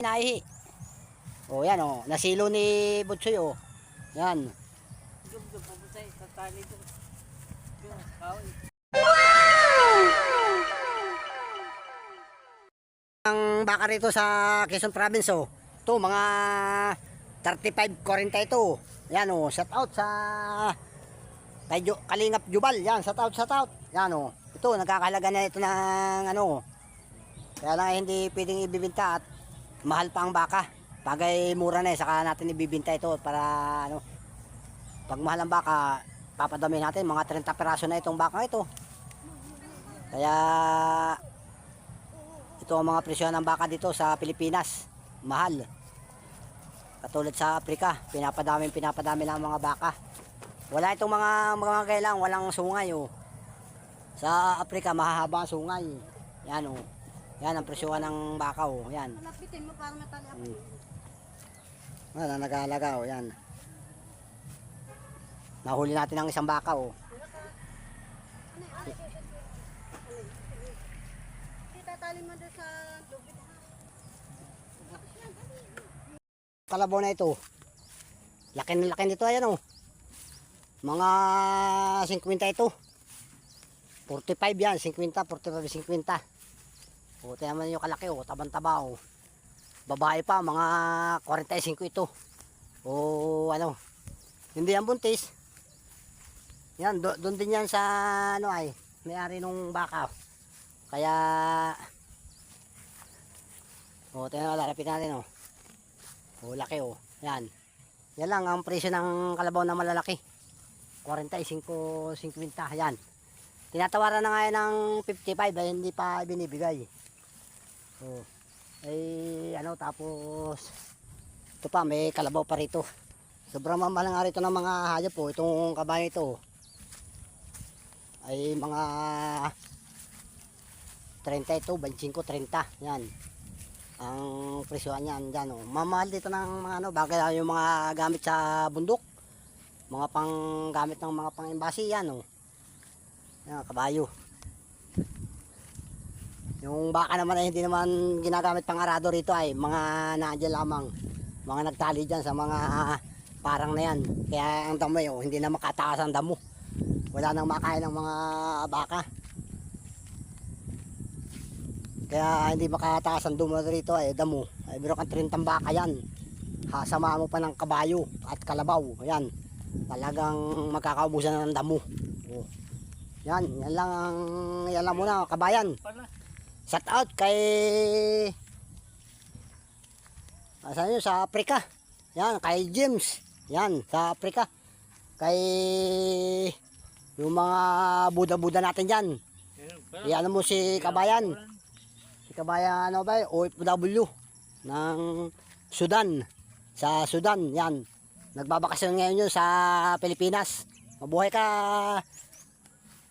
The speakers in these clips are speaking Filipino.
Naihi. O yan o, nasilo ni Butsoy o. Yan. Yung kahoy. Ang baka rito sa Quezon Province o. Ito mga 35, 40 ito. Yan o, shout out sa kay Jo- Kalingap Jubal. Yan, shout out, shout out. Yan o. Ito, nagkakalaga na ito ng ano. Kaya lang hindi pwedeng ibibinta at mahal pa ang baka. Pagay mura na eh, saka natin ibibinta ito para ano. Pag mahal ang baka, papadami natin mga 30 peraso na itong baka ito. Kaya ito ang mga presyo ng baka dito sa Pilipinas. Mahal. Katulad sa Afrika, pinapadami pinapadami lang ang mga baka. Wala itong mga mga kailang, walang sungay oh. Sa Afrika mahahaba ang sungay. Yan oh. Yan ang presyohan ng baka oh. Yan. Lapitin mo para matali ako. Mm. Wala nag-aalaga oh. Yan. Nahuli natin ang isang baka oh. Itatali mo doon sa lubid. kalabaw na ito. Laki na laki nito ayan oh. Mga 50 ito. 45 yan, 50, 45, 50. O, tiyan mo yung kalaki oh, tabang-taba oh. Babae pa, mga 45 ito. O, ano, hindi yan buntis. Yan, do, doon din yan sa, ano ay, may-ari nung baka. Kaya, o, tiyan mo, lalapit natin oh. O, laki oh. Yan. Yan lang ang presyo ng kalabaw na malalaki. 45, 50. Yan. Tinatawaran na nga ng 55 ay hindi pa binibigay. Oh. Ay ano tapos ito pa may kalabaw pa rito. Sobrang mamahal nga rito ng mga hayop po. Itong kabayo ito ay mga 30 ito, 25, 30. Yan ang presyohan niyan dyan oh. Mamahal dito ng mga ano, bagay yung mga gamit sa bundok. Mga pang gamit ng mga pang embasi yan oh. Yan, kabayo. Yung baka naman ay hindi naman ginagamit pang arado rito ay mga nandiyan lamang. Mga nagtali dyan sa mga parang na yan. Kaya ang damo oh, hindi na makataas ang damo. Wala nang makain ng mga baka. Kaya hindi makataas ang dumo rito ay damo. Ay meron kang 30 baka yan. Hasama mo pa ng kabayo at kalabaw. Ayan. Talagang magkakaubusan ng damo. Oh. Yan, yan lang ang yan lang muna kabayan. Shout out kay Asan yun? Sa Afrika. Yan, kay James. Yan, sa Afrika. Kay yung mga buda-buda natin dyan. Yan, pala. Yan mo si Kabayan. Si Kabayan ano ba? OFW ng Sudan. Sa Sudan, yan. Nagbabakasyon ngayon yun sa Pilipinas. Mabuhay ka,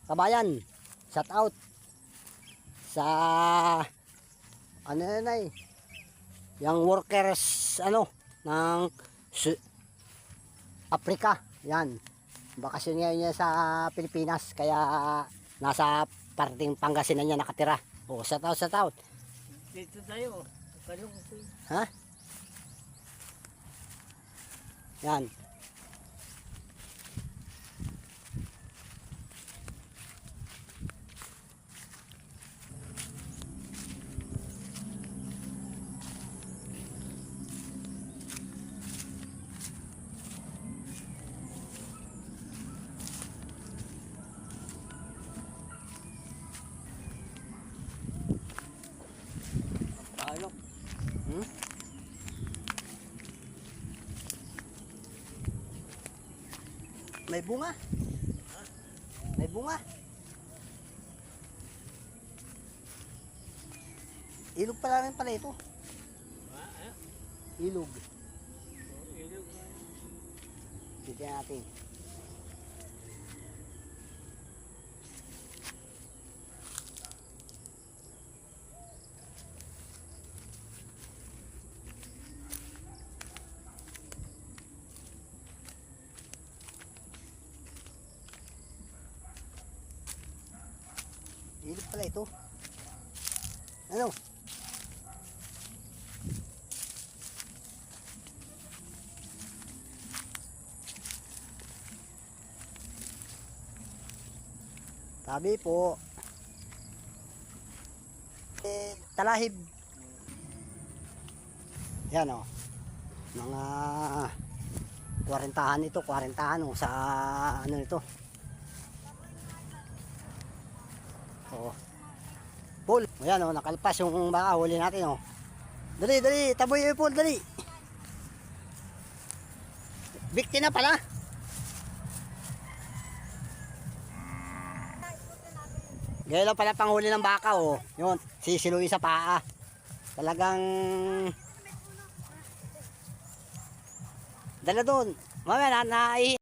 Kabayan. Shout out sa ano yun ay yung workers ano ng Su- Africa. Yan. Bakasyon ngayon niya sa Pilipinas kaya nasa parting Pangasinan niya nakatira. O shout out shout out. Dito tayo. Ha? Yan Tayo. Hmm? May bunga. May bunga. Ilog pala rin pala ito. Ilog. Ilog. Dito natin. pala ito. Ano? Tabi po. Eh, talahib. Yan o. Oh. Mga kwarentahan ito, kwarentahan o sa ano nito. Oo. Oh ayan o, nakalpas yung baka, huli natin o. Dali, dali, taboy Paul, dali. Bikti na pala. Gaya lang pala panghuli ng baka oh. Yun, sisiluin sa paa. Talagang Dala doon. Mamaya na, na